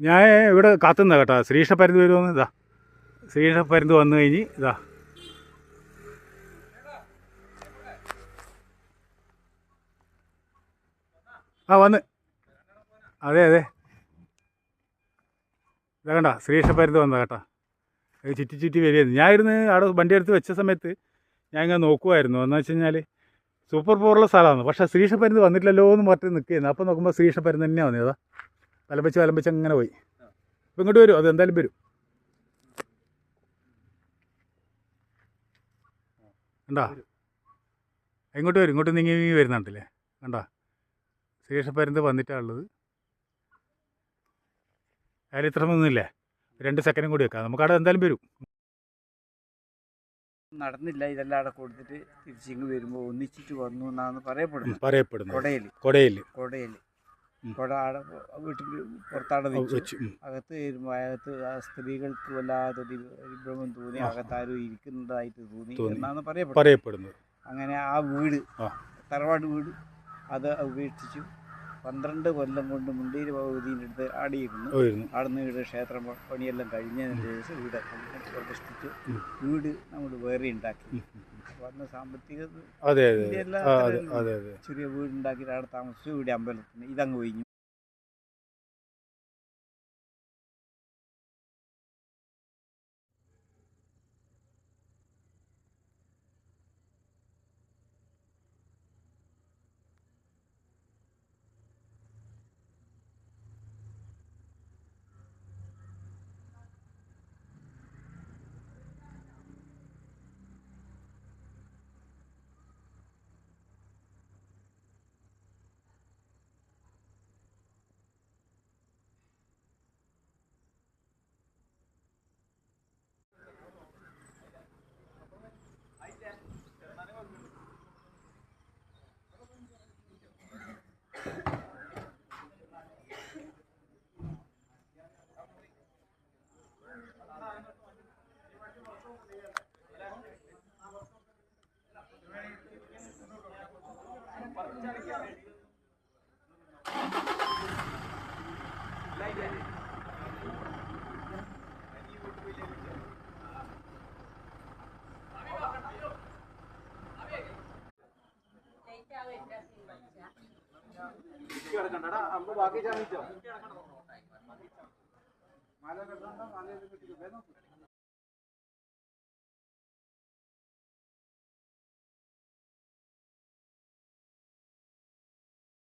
ഞാൻ ഇവിടെ കാത്തുനിന്ന കേട്ടോ. ശ്രീകൃഷ്ണ പരുന്ത് വരുമെന്ന് ഇതാ. ശ്രീകൃഷ്ണ പരുന്ത് വന്നു കഴിഞ്ഞ് ഇതാ. ആ വന്ന്. അതെ അതെ. ഇതാ കണ്ട? ശ്രീകൃഷ്ണ പരുന്ത് വന്നതാ കേട്ടോ. ചുറ്റി ചുറ്റി വരികയായിരുന്നു. ഞാൻ ഇരുന്ന് അവിടെ വണ്ടി എടുത്ത് വെച്ച സമയത്ത് ഞാൻ ഇങ്ങനെ നോക്കുമായിരുന്നു എന്ന് വെച്ച് കഴിഞ്ഞാൽ സൂപ്പർ പവറുള്ള സ്ഥലമാണ്. പക്ഷേ ശ്രീകൃഷ്ണ പരുന്ത് വന്നിട്ടില്ലല്ലോ എന്ന് പറഞ്ഞിട്ട് നിൽക്കുകയായിരുന്നു അപ്പോൾ നോക്കുമ്പോൾ ശ്രീകൃഷ്ണ പരുന്ത് തന്നെയാണ് വന്നത്. വലമ്പച്ച് വലമ്പച്ച് അങ്ങനെ പോയി. ഇപ്പം ഇങ്ങോട്ട് വരും അത് എന്തായാലും വരും. കണ്ടാ? ഇങ്ങോട്ട് വരും ഇങ്ങോട്ട് നീങ്ങി നീങ്ങി വരുന്നുണ്ടല്ലേ കണ്ടാ? ശ്രീകൃഷ്ണ വന്നിട്ടാണുള്ളത് അയാൾ ഇത്ര ഒന്നുമില്ലേ രണ്ട് സെക്കൻഡും കൂടി വെക്കാം. നമുക്കവിടെ എന്തായാലും വരും. നടന്നില്ല ഇതെല്ലാം അവിടെ കൊടുത്തിട്ട് തിരിച്ചിങ്ങ് വരുമ്പോൾ ഒന്നിച്ചിട്ട് വന്നു എന്നാണ് പറയപ്പെടുന്നത്. പറയപ്പെടുന്നത്. കൊടയിൽ കൊടയിൽ കൊടയിൽ ആടെ വീട്ടിൽ പുറത്താണ് വെച്ചു. അകത്ത് വരുമ്പോൾ അകത്ത് ആ സ്ത്രീകൾക്ക് വല്ലാത്തൊരു വിഭ്രമം തോന്നി അകത്താരും ഇരിക്കുന്നതായിട്ട് തോന്നി. എന്നാണ് പറയപ്പെടുന്നത് അങ്ങനെ ആ വീട്. തറവാട് വീട് അത് ഉപേക്ഷിച്ചു പന്ത്രണ്ട് കൊല്ലം കൊണ്ട് മുണ്ടീര് ഭഗവതിന്റെ അടുത്ത് ആടിയിരുന്നു. ആടുന്ന വീട് ക്ഷേത്രം പണിയെല്ലാം കഴിഞ്ഞതിന് ശേഷം വീട് പ്രതിഷ്ഠിച്ച്. വീട് നമ്മൾ വേറെ ഉണ്ടാക്കി. വന്ന സാമ്പത്തിക ചെറിയ വീടുണ്ടാക്കിയിട്ട് അവിടെ താമസിച്ചു. ഇവിടെ അമ്പലത്തിന് ഇതങ്ങ് ഒഴിഞ്ഞു. മാല കെട്ടണ്ട മാല കെട്ടിട്ട് വേണം